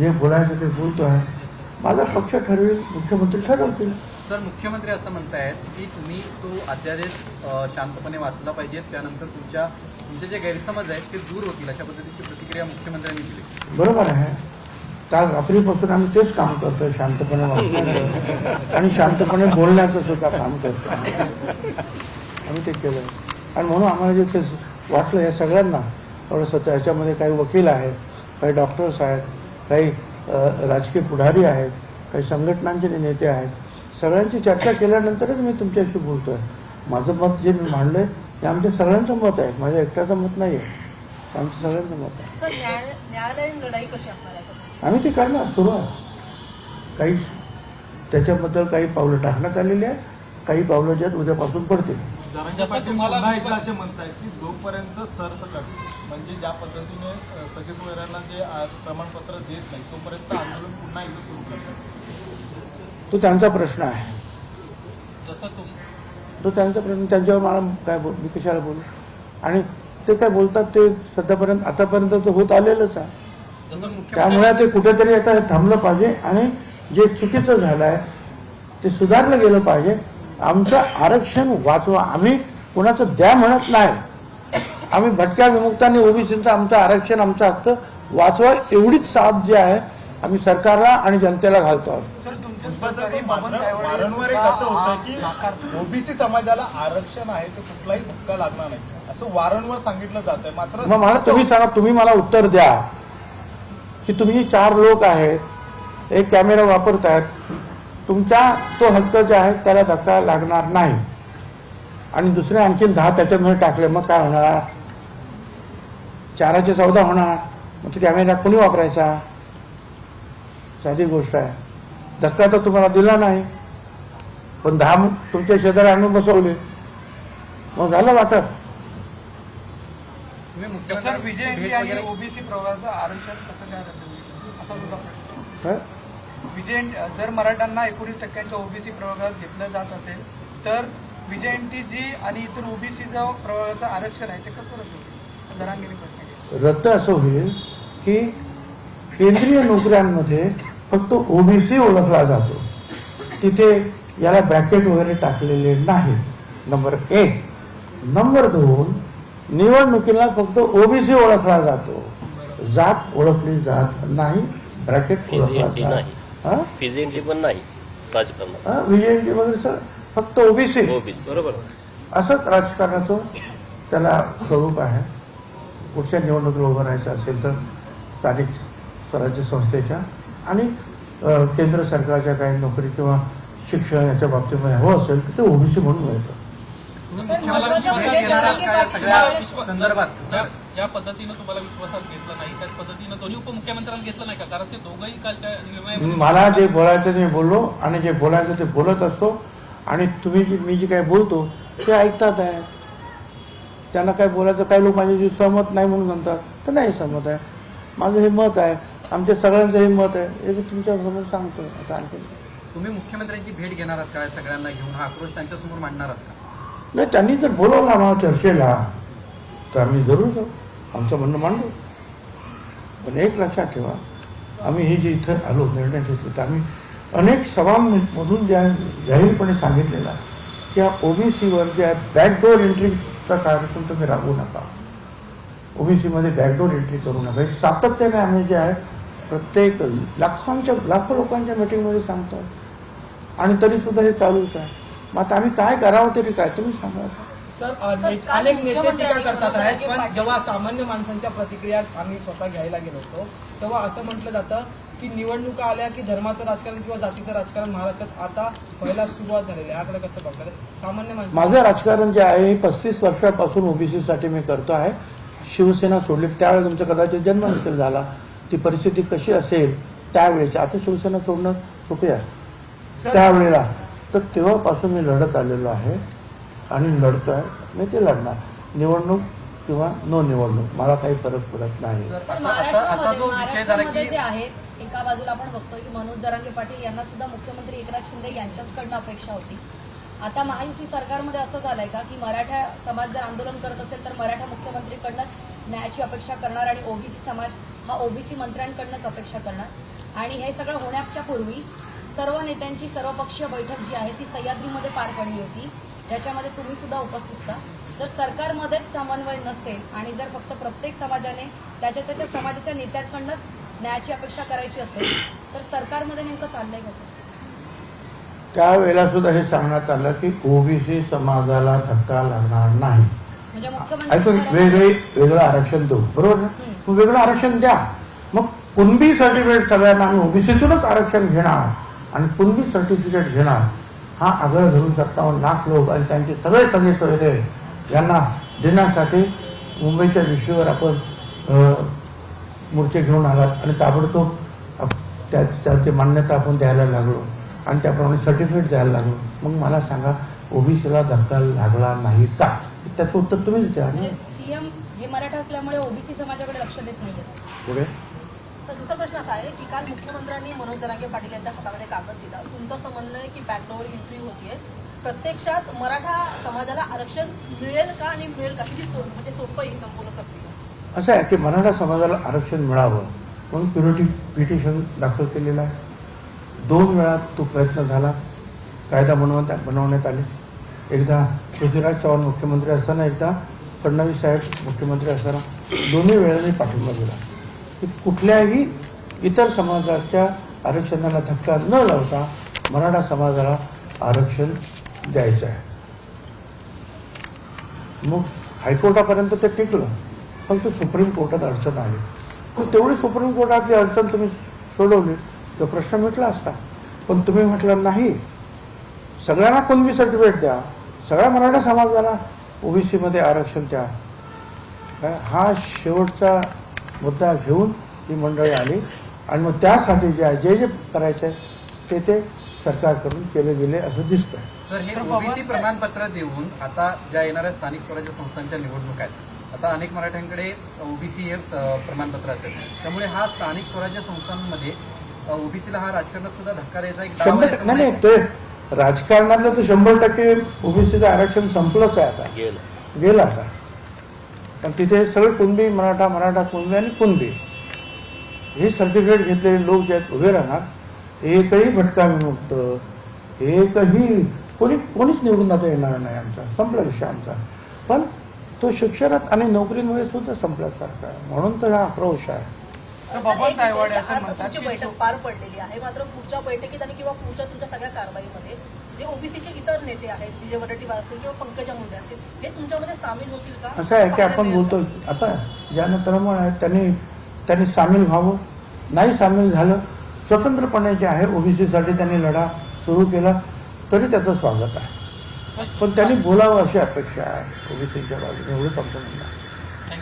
जे बोलायचं ते बोलतो आहे माझा पक्ष ठरवेल मुख्यमंत्री ठरवतील. सर मुख्यमंत्री असं म्हणतायत की तुम्ही तो अध्यादेश शांतपणे वाचला पाहिजे. त्यानंतर तुमच्या तुमचे जे गैरसमज आहेत ते दूर होतील अशा पद्धतीची प्रतिक्रिया मुख्यमंत्र्यांनी दिली. बरोबर आहे. काल रात्रीपासून आम्ही तेच काम करतोय शांतपणे आणि शांतपणे बोलण्याचं सुद्धा काम करतो आम्ही ते केलं आणि म्हणून आम्हाला जे ते वाटलं या सगळ्यांना थोडंसं त्याच्यामध्ये काही वकील आहेत काही डॉक्टर्स आहेत काही राजकीय पुढारी आहेत काही संघटनांचे नेते आहेत सगळ्यांची चर्चा केल्यानंतरच मी तुमच्याशी बोलतोय. माझं मत जे मी मांडलंय हे आमच्या सगळ्यांचं मत आहे. माझ्या एकट्याचं मत नाही आहे. आमचं सगळ्यांचं मत आहे. आम्ही ते करणार सुरू आहे. काही त्याच्याबद्दल काही पावलं टाकण्यात आलेली आहेत काही पावलं ज्यात उद्यापासून पडतील. जसं तुम्हाला पुन्हा एकदा असे म्हणतायत की जोपर्यंत सरसकट म्हणजे ज्या पद्धतीने सगळे सोयऱ्यांना जे प्रमाणपत्र देत नाही तोपर्यंत आंदोलन पुन्हा एकदा सुरू करतात. तो त्यांचा प्रश्न आहे. जसं तुम तो त्यांचा प्रश्न त्यांच्यावर मला काय बोल मी कशाला बोलू? आणि ते काय बोलतात ते सध्यापर्यंत आतापर्यंत तर होत आलेलंच आहे. त्यामुळे ते कुठेतरी आता हे थांबलं पाहिजे आणि जे चुकीचं झालं आहे ते सुधारलं गेलं पाहिजे. आमचं आरक्षण वाचवा. आम्ही कोणाचं द्या म्हणत नाही. आम्ही भटक्या विमुक्तांनी ओबीसीचं आमचं आरक्षण आमचा हक्क वाचवा एवढीच साथ जी आहे आम्ही सरकारला आणि जनतेला घालतो आहोत. वारंवार एक असं होतं की ओबीसी समाजाला आरक्षण आहे ते कुठलाही धक्का लागणार नाही. असं वारंवार सांगितलं जात आहे मात्र मग मला तुम्ही सांगा तुम्ही मला उत्तर द्या की तुम्ही चार लोक आहेत एक कॅमेरा वापरतायत तुमचा तो हक्क जे आहे त्याला धक्का लागणार नाही. आणि दुसरे आणखीन दहा त्याच्यामध्ये टाकले मग काय होणार? चाराचे चौदा होणार. मग तो कॅमेरा कोणी वापरायचा? साधी गोष्ट आहे. धक्का तर तुम्हाला दिला नाही. पण दहा तुमच्या शेजारी आणून बसवले. मग झालं वाटप. सर विजय ओबीसी प्रवर्गाचं आरक्षण कसं काय विजय जर मराठ्यांना एकोणीस टक्क्यांच्या ओबीसी प्रवर्गात घेतलं जात असेल तर विजय एनटी जी आणि इतर ओबीसीचं प्रवर्गाचं आरक्षण आहे ते कसं रद्द जरांगीने प्रश्न. रद्द असं होईल की केंद्रीय नोकऱ्यांमध्ये फक्त ओबीसी ओळखला जातो. तिथे याला ब्रॅकेट वगैरे टाकलेले नाही. नंबर एक. नंबर दोन निवडणुकीला फक्त ओबीसी ओळखला जातो. जात ओळखली जात नाही ब्रॅकेट ओळखला जात नाही. हा? फिजिएंटी पण नाही राजकारणात हा? विजयंती वगैरे सर फक्त ओबीसी ओबीसी बरोबर. असंच राजकारणाचं त्याला स्वरूप आहे. पुढच्या निवडणुकीला उभं राहायचं असेल तर स्थानिक स्वराज्य संस्थेच्या आणि केंद्र सरकारच्या काही नोकरी किंवा शिक्षण याच्या बाबतीमध्ये हवं असेल तर ते ओबीसी म्हणून मिळतं. संदर्भात. सर ज्या पद्धतीनं तुम्हाला विश्वासात घेतलं नाही त्याच पद्धतीनं दोन्ही उपमुख्यमंत्र्यांना घेतलं नाही का? कारण ते दोघंही कालच्या निर्णयामध्ये मला जे बोलायचं ते मी बोललो आणि जे बोलायचं ते बोलत असतो. आणि तुम्ही जी मी जे काही बोलतो ते ऐकतात आहेत. त्यांना काय बोलायचं काही लोक माझ्याशी सहमत नाही म्हणून म्हणतात. तर नाही सहमत आहे. माझं हे मत आहे. आमच्या सगळ्यांचं हे मत आहे. हे मी तुमच्यासमोर सांगतो. आता आणखी तुम्ही मुख्यमंत्र्यांची भेट घेणार आहात का? या सगळ्यांना घेऊन हा आक्रोश त्यांच्यासमोर मांडणार आहात का? नाही त्यांनी जर बोलवलं आम्हाला चर्चेला. तर आम्ही जरूर जाऊ. आमचं म्हणणं मांडू. पण एक लक्षात ठेवा आम्ही हे जे इथं आलो निर्णय घेतले तर आम्ही अनेक सभांमधून ज्या जाहीरपणे सांगितलेलं की या ओबीसीवर जे आहे एंट्रीचा कार्यक्रम तुम्ही राबवू नका. ओबीसीमध्ये बॅकडोर एंट्री करू नका. हे सातत्याने आम्ही जे आहे प्रत्येक लाखांच्या लाखो लोकांच्या मिटिंगमध्ये सांगतो आणि तरीसुद्धा हे चालूच आहे. मग आता आम्ही काय करावं तरी काय? तुम्ही सांगा. सर अनेक नेते टीका करतात आहेत पण जेव्हा सामान्य माणसांच्या प्रतिक्रिया आम्ही स्वतः घ्यायला गेलो होतो तेव्हा असं म्हटलं जातं की निवडणुका आल्या की धर्माचं राजकारण किंवा जातीचं राजकारण महाराष्ट्रात आता पहिला सुरुवात झालेली आहे. याकडे कसं बघतात? सामान्य माणसं माझं राजकारण जे आहे हे पस्तीस वर्षापासून ओबीसीसाठी मी करतो आहे. शिवसेना सोडली त्यावेळेस तुमचा कदाचित जन्म नसेल झाला. ती परिस्थिती कशी असेल त्यावेळेची आता शिवसेना सोडणं सोपे आहे. त्यावेळेला तर तेव्हापासून मी लढत आलेलो आहे. आणि लढतो आहे मी ते लढणार. निवडणूक किंवा नो निवडणूक. मला काही फरक पडत नाही. एका बाजूला आपण बघतोय की मनोज जरांगे पाटील यांना सुद्धा मुख्यमंत्री एकनाथ शिंदे यांच्याचकडनं अपेक्षा होती. आता महायुती सरकारमध्ये असं झालंय का की मराठा समाज जर आंदोलन करत असेल तर मराठा मुख्यमंत्रीकडनं न्यायाची अपेक्षा करणार आणि ओबीसी समाज हा ओबीसी मंत्र्यांकडनंच अपेक्षा करणार? आणि हे सगळं होण्याच्या पूर्वी सर्व नेत्यांची सर्वपक्षीय बैठक जी आहे ती सह्याद्रीमध्ये पार पडली होती. ज्याच्यामध्ये तुम्ही सुद्धा उपस्थित होता जर सरकारमध्येच समन्वय नसेल आणि जर फक्त प्रत्येक समाजाने त्याच्या त्याच्या समाजाच्या नेत्यांकडनंच न्यायाची अपेक्षा करायची असेल तर सरकारमध्ये नेमकं चाललंय कसं? त्यावेळेला सुद्धा हे सांगण्यात आलं की ओबीसी समाजाला धक्का लागणार नाही. म्हणजे ऐकून वेगळे वेगळं आरक्षण देऊ. बरोबर ना? मग वेगळं आरक्षण द्या. मग कुणबी सर्टिफिकेट सगळ्यांना आम्ही ओबीसीतूनच आरक्षण घेणार आणि कुणबी सर्टिफिकेट घेणार? हा आग्रह धरून सत्तावन्न लाख लोक आणि त्यांचे सगळे सगळे सोयरे यांना देण्यासाठी मुंबईच्या विषयावर आपण मोर्चे घेऊन आलात आणि ताबडतोब त्या त्याची मान्यता आपण द्यायला लागलो आणि त्याप्रमाणे सर्टिफिकेट द्यायला लागलो. मग मला सांगा ओबीसीला धक्का लागला नाही का? त्याचं उत्तर तुम्हीच द्या. म्हणजे सीएम हे मराठा असल्यामुळे ओबीसी समाजाकडे लक्ष देत नाहीये. पुढे? तर दुसरा प्रश्न असा आहे की काल मुख्यमंत्र्यांनी मनोज जरांगे पाटील यांच्या हातामध्ये कागद दिला. तुमचं असं म्हणणं आहे की बॅकडोर एंट्री होतीये. प्रत्यक्षात मराठा समाजाला आरक्षण मिळेल का आणि मिळेल का? किती म्हणजे सोपं आहे संपूर्ण प्रक्रिया. असं आहे की मराठा समाजाला आरक्षण मिळावं म्हणून प्युरिटी पिटिशन दाखल केलेलं आहे. दोन वेळा तो प्रयत्न झाला. कायदा बनवण्यात बनवण्यात आले. एकदा पृथ्वीराज चव्हाण मुख्यमंत्री असताना एकदा फडणवीस साहेब मुख्यमंत्री असताना. दोन्ही वेळाने पाठिंबा दिला. कुठल्याही इतर समाजाच्या आरक्षणाला धक्का न लावता मराठा समाजाला आरक्षण द्यायचं आहे. मग हायकोर्टापर्यंत ते टिकलं. फक्त सुप्रीम कोर्टात अडचण आली. तर तेवढी सुप्रीम कोर्टातली अडचण तुम्ही सोडवली. तो प्रश्न मिटला असता. पण तुम्ही म्हटलं नाही. सगळ्यांना कोणबी सर्टिफिकेट द्या. सगळ्या मराठा समाजाला ओबीसीमध्ये आरक्षण द्या. हा शेवटचा मुद्दा घेऊन ही मंडळी आली. आणि मग त्यासाठी जे जे जे करायचं आहे ते ते सरकारकडून केले गेले असं दिसतंय. सर हे ओबीसी प्रमाणपत्र देऊन आता ज्या येणाऱ्या स्थानिक स्वराज्य संस्थांच्या निवडणुका आहेत आता अनेक मराठ्यांकडे ओबीसी हे प्रमाणपत्र असेल. त्यामुळे हा स्थानिक स्वराज्य संस्थांमध्ये ओबीसीला हा राजकारणात सुद्धा धक्का द्यायचा नाही. ते राजकारणातलं तर शंभर टक्के ओबीसीचं आरक्षण संपलंच आहे आता. गेलं. गेलं आता. पण तिथे सगळे कुणबी मराठा मराठा कुणबी आणि कुणबी. हे सर्टिफिकेट घेतलेले लोक जे आहेत उभे राहणार एकही भटका विमुक्त एकही कोणी कोणीच निवडून आता येणार नाही आमचा. संपला विषय आमचा. पण तो शिक्षणात आणि नोकरीमुळे सुद्धा संपल्यासारखा आहे. म्हणून तर हा आक्रोश आहे. बैठक पार पडलेली आहे. मात्र पुढच्या बैठकीत आणि किंवा पुढच्या तुमच्या सगळ्या कारवाईमध्ये जे ओबीसीचे इतर नेते आहेत विजय वडेट्टीवार असतील किंवा पंकजा मुंडे असतील हे तुमच्यामध्ये सामील होतील का? असं आहे की आपण बोलतो आता ज्यांना तळमळ आहे त्यांनी त्यांनी सामील व्हावं. नाही सामील झालं स्वतंत्रपणे जे आहे ओबीसीसाठी त्यांनी लढा सुरू केला तरी त्याचं स्वागत आहे. पण त्यांनी बोलावं अशी अपेक्षा आहे ओबीसीच्या बाजूने एवढंच आमचं म्हणणं आहे.